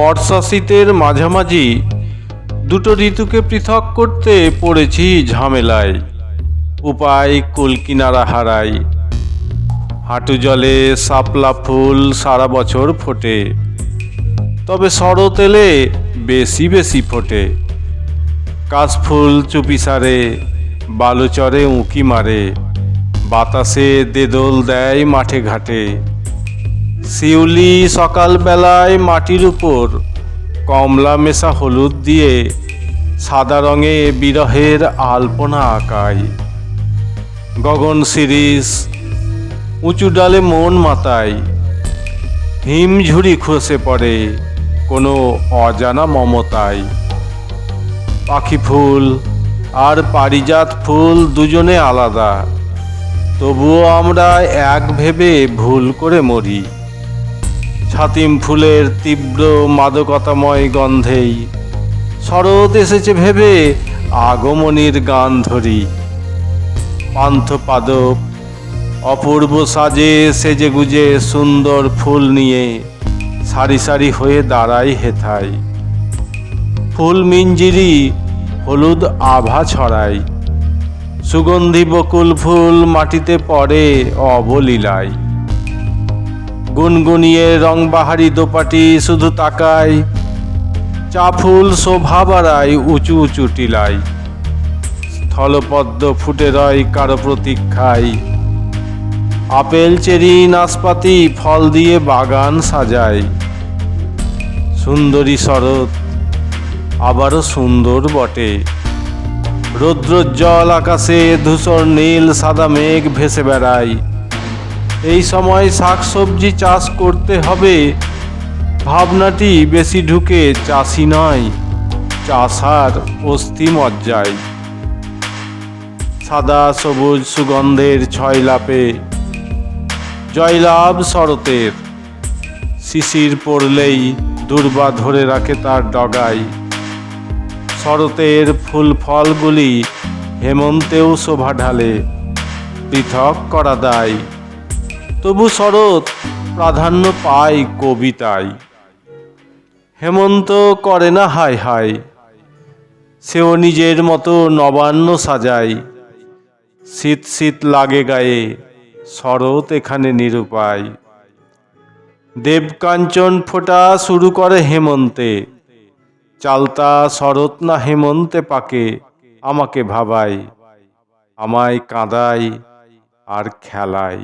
বর্ষা শীতের মাঝামাঝি দুটো ঋতুকে পৃথক করতে পড়েছি ঝামেলায়। উপায় কুলকিনারা হারাই হাঁটু জলে শাপলা ফুল সারা বছর ফোটে। তবে শরৎ এলে বেশি বেশি ফোটে। কাশফুল চুপি সারে বালুচরে উঁকি মারে। বাতাসে দেদোল দেয় মাঠে ঘাটে। শিউলি সকালবেলায় মাটির উপর কমলা মেশা হলুদ দিয়ে সাদা রঙে বিরহের আলপনা আঁকায়। গগন শিরিষ উঁচু ডালে মন মাতায়। হিমঝুড়ি খসে পড়ে কোনো অজানা মমতায়। পাখি ফুল আর পারিজাত ফুল দুজনে আলাদা। তবুও আমরা এক ভেবে ভুল করে মরি। ছাতিম ফুলের তীব্র মাদকতাময় গন্ধেই শরৎ এসেছে ভেবে আগমনীর গান ধরি। পান্থ পাদপ অপূর্ব সাজে সেজে গুজে সুন্দর ফুল নিয়ে সারি সারি হয়ে দাঁড়াই হেথাই ফুল মিঞ্জিরি হলুদ আভা ছড়াই সুগন্ধি বকুল ফুল মাটিতে পড়ে অবলীলায়। গুনগুনিয়ে রংবাহারি দোপাটি শুধু তাকায়। চা ফুল শোভা বাড়ায় উঁচু উঁচু টিলায়। স্থলপদ্ম ফুটে রয় কারও প্রতীক্ষায়। আপেল, চেরি, নাশপাতি ফল দিয়ে বাগান সাজায়। সুন্দরী শরৎ আবারও সুন্দর বটে। রৌদ্রোজ্জ্বল আকাশে ধূসর নীল সাদা মেঘ ভেসে বেড়ায়। এই সময় শাকসবজি চাষ করতে হবে। ভাবনাটি বেশি ঢুকে চাষি নয়, চাষার অস্থি মজ্জায়। সাদা সবুজ সুগন্ধের ছয় লাপে, জয়লাভ শরতের। শিশির পড়লেই দুর্বা ধরে রাখে তার ডগায়। শরতের ফুল ফলগুলি হেমন্তেও শোভা ঢালে, পৃথক করা দায়। তবু শরৎ প্রাধান্য পায় কবিতায়। হেমন্ত করে না হায় হায়, সেও নিজের মতো নবান্ন সাজায়। শীত শীত লাগে গায়ে, শরৎ এখানে নিরুপায়। দেবকাঞ্চন ফোটা শুরু করে হেমন্তে, চালতা শরৎ না হেমন্তে পাকে, আমাকে ভাবায়। আমায় কাঁদায় আর খেলায়।